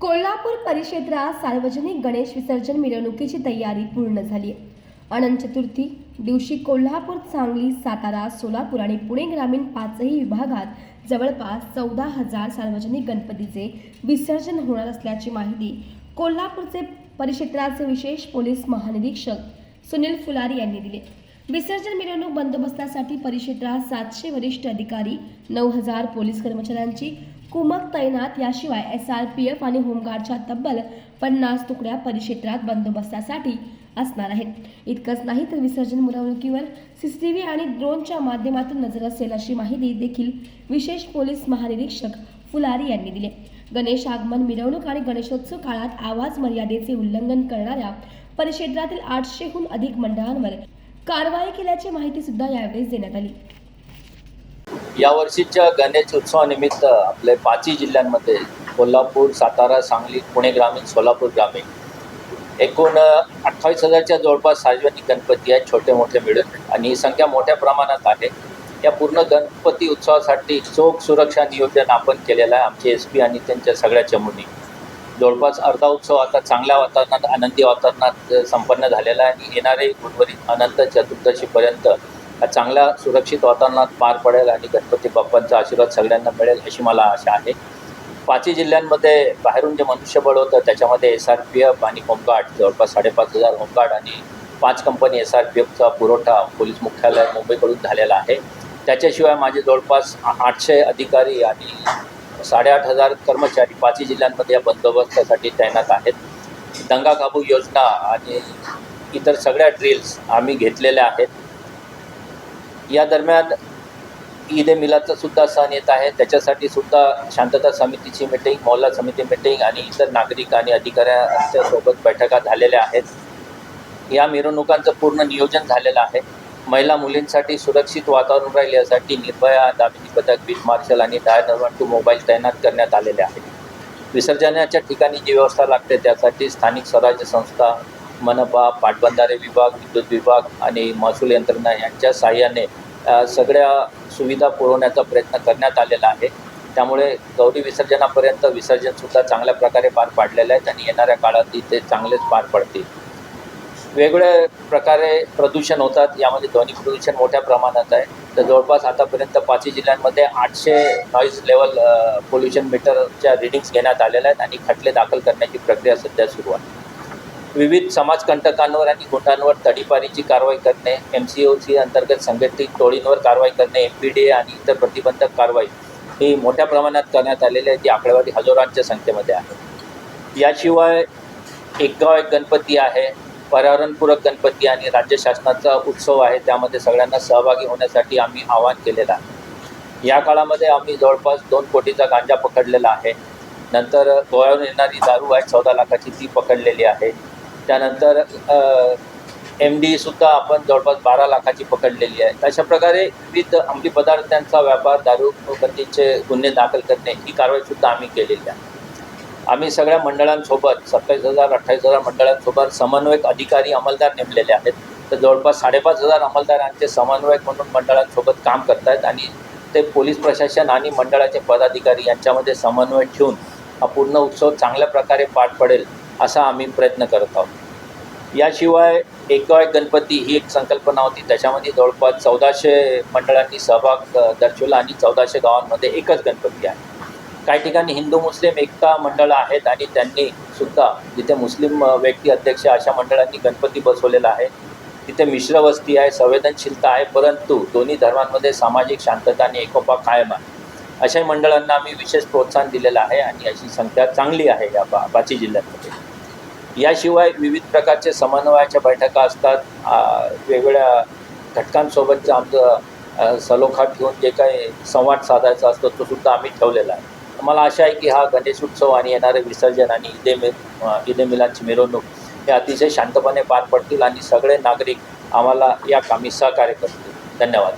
कोल्हापूर परिक्षेत्रात सार्वजनिक गणेश विसर्जन मिरवणुकीची तयारी पूर्ण झाली. आहे अनंत चतुर्थी दिवशी कोल्हापूर सांगली सातारा सोलापूर आणि पुणे ग्रामीण पाचही विभागात जवळपास चौदा हजार सार्वजनिक गणपतीचे विसर्जन होणार असल्याची माहिती कोल्हापूरचे परिक्षेत्राचे विशेष पोलीस महानिरीक्षक सुनील फुलारी यांनी दिली. विसर्जन मिरवणूक बंदोबस्तासाठी परिक्षेत्रात सातशे वरिष्ठ अधिकारी नऊ हजार पोलीस कर्मचाऱ्यांची कुमक तैनात याशिवाय एस आर पी एफ आणि होमगार्डच्या तब्बल पन्नास तुकड्या परिक्षेत्रात बंदोबस्तासाठी असणार आहेत. इतकंच नाही तर विसर्जन मिरवणुकीवर सीसीटीव्ही आणि ड्रोनच्या माध्यमातून नजर असेल अशी माहिती देखील विशेष पोलीस महानिरीक्षक फुलारी यांनी दिली. गणेश आगमन मिरवणूक आणि गणेशोत्सव काळात आवाज मर्यादेचे उल्लंघन करणाऱ्या परिक्षेत्रातील आठशेहून अधिक मंडळांवर कारवाई केल्याची माहिती सुद्धा यावेळी देण्यात आली. यावर्षीच्या गणेश उत्सवानिमित्त आपले पाचही जिल्ह्यांमध्ये कोल्हापूर सातारा सांगली पुणे ग्रामीण सोलापूर ग्रामीण एकूण अठ्ठावीस हजारच्या जवळपास सार्वजनिक गणपती आहेत छोटे मोठे मिळून आणि ही संख्या मोठ्या प्रमाणात आहे. या पूर्ण गणपती उत्सवासाठी चोख सुरक्षा नियोजन आपण केलेलं आहे आमचे एस पी आणि त्यांच्या सगळ्या चमूनी. जवळपास अर्धा उत्सव आता चांगल्या वातावरणात आनंदी वातावरणात संपन्न झालेला आहे आणि येणारे उर्वरित अनंत चतुर्दशीपर्यंत चांगल्या सुरक्षित वातावरणात पार पडेल आणि गणपती बाप्पांचा आशीर्वाद सगळ्यांना मिळेल अशी मला आशा आहे. पाचही जिल्ह्यांमध्ये बाहेरून जे मनुष्यबळ होतं त्याच्यामध्ये एस आर पी एफ आणि होमगार्ड जवळपास साडेपाच हजार होमगार्ड आणि पाच कंपनी एस आर पी एफचा पुरवठा पोलीस मुख्यालय मुंबईकडून झालेला आहे. त्याच्याशिवाय माझे जवळपास आठशे अधिकारी आणि साडेआठ हजार कर्मचारी पाचही जिल्ह्यांमध्ये या बंदोबस्तासाठी तैनात आहेत. दंगा काबू योजना आणि इतर सगळ्या ड्रिल्स आम्ही घेतलेल्या आहेत. या दरम्यान ईद ए मिलादचा सुद्धा सण येत आहे. त्याच्यासाठी सुद्धा शांतता समितीची मिटिंग मोहल्ला समिती मिटिंग आणि इतर नागरिक आणि अधिकाऱ्यांच्या सोबत बैठका झालेल्या आहेत. या मिरवणुकांचं पूर्ण नियोजन झालेलं आहे. महिला मुलींसाठी सुरक्षित वातावरण राहील यासाठी निर्भया दामिनी पथक बीट मार्शल आणि डायर वन टू मोबाईल तैनात करण्यात आलेले आहेत विसर्जनाच्या ठिकाणी जी व्यवस्था लागते त्यासाठी स्थानिक स्वराज्य संस्था मनपा पाटबंधारे विभाग विद्युत विभाग आणि महसूल यंत्रणा यांच्या साहाय्याने सगळ्या सुविधा पुरवण्याचा प्रयत्न करण्यात आलेला आहे. त्यामुळे गौरी विसर्जनापर्यंत विसर्जनसुद्धा चांगल्या प्रकारे पार पाडलेलं आहे आणि येणाऱ्या काळात ते चांगलेच पार पडतील. वेगवेगळ्या प्रकारे प्रदूषण होतात यामध्ये ध्वनी प्रदूषण मोठ्या प्रमाणात आहे. तर जवळपास आतापर्यंत पाचही जिल्ह्यांमध्ये आठशे नॉईज लेवल पोल्युशन मीटरच्या रिडिंग्स घेण्यात आलेल्या आहेत आणि खटले दाखल करण्याची प्रक्रिया सध्या सुरू आहे. विविध समाजकंटकांवर आणि गुन्ह्यांवर तडीपारीची कारवाई करणे एम सी ओ सी अंतर्गत संघटित टोळींवर कारवाई करणे एम पी डी ए आणि इतर प्रतिबंधक कारवाई ही मोठ्या प्रमाणात करण्यात आलेली आहे. ती आकडेवारी हजारांच्या संख्येमध्ये आहे. याशिवाय एक गाव एक गणपती आहे पर्यावरणपूरक गणपती आणि राज्य शासनाचा उत्सव आहे. त्यामध्ये सगळ्यांना सहभागी होण्यासाठी आम्ही आवाहन केलेलं आहे. या काळामध्ये आम्ही जवळपास दोन कोटीचा गांजा पकडलेला आहे. नंतर गोव्यावरून येणारी दारू आहे चौदा लाखाची ती पकडलेली आहे. त्यानंतर एम डी सुद्धा आपण जवळपास बारा लाखाची पकडलेली आहे. अशा प्रकारे विविध अंमली पदार्थांचा व्यापार दारू बंदीचे गुन्हे दाखल करणे ही कारवाईसुद्धा आम्ही केलेली आहे. आम्ही सगळ्या मंडळांसोबत सत्तावीस हजार अठ्ठावीस हजार मंडळांसोबत समन्वयक अधिकारी अंमलदार नेमलेले आहेत. तर जवळपास साडेपाच हजार अंमलदारांचे समन्वयक म्हणून मंडळांसोबत काम करत आहेत आणि ते पोलीस प्रशासन आणि मंडळाचे पदाधिकारी यांच्यामध्ये समन्वय ठेवून हा पूर्ण उत्सव चांगल्या प्रकारे पार पडेल असा आम्ही प्रयत्न करत आहोत. याशिवाय एक एक गणपती ही एक संकल्पना होती. त्याच्यामध्ये जवळपास चौदाशे मंडळांनी सहभाग दर्शवला आणि चौदाशे गावांमध्ये एकच गणपती आहे. काही ठिकाणी हिंदू मुस्लिम एकता मंडळं आहेत आणि त्यांनी सुद्धा जिथे मुस्लिम व्यक्ती अध्यक्ष अशा मंडळांनी गणपती बसवलेला आहे. तिथे मिश्र वस्ती आहे संवेदनशीलता आहे परंतु दोन्ही धर्मांमध्ये सामाजिक शांतता आणि एकोपा कायम आहे. अशा मंडळांना आम्ही विशेष प्रोत्साहन दिलेलं आहे आणि अशी संख्या चांगली आहे या बा बाची जिल्ह्यामध्ये. याशिवाय विविध प्रकारचे समन्वयाच्या बैठका असतात. वेगवेगळ्या घटकांसोबतचं आमचं सलोखा ठेवून जे काही संवाद साधायचा असतो तो सुद्धा आम्ही ठेवलेला आहे. मला आशा आहे की हा गणेश उत्सव आणि येणारे विसर्जन आणि ईदे मे ईदे मिलांची मिरवणूक हे अतिशय शांतपणे पार पडतील आणि सगळे नागरिक आम्हाला या कामी सहकार्य करतील. धन्यवाद.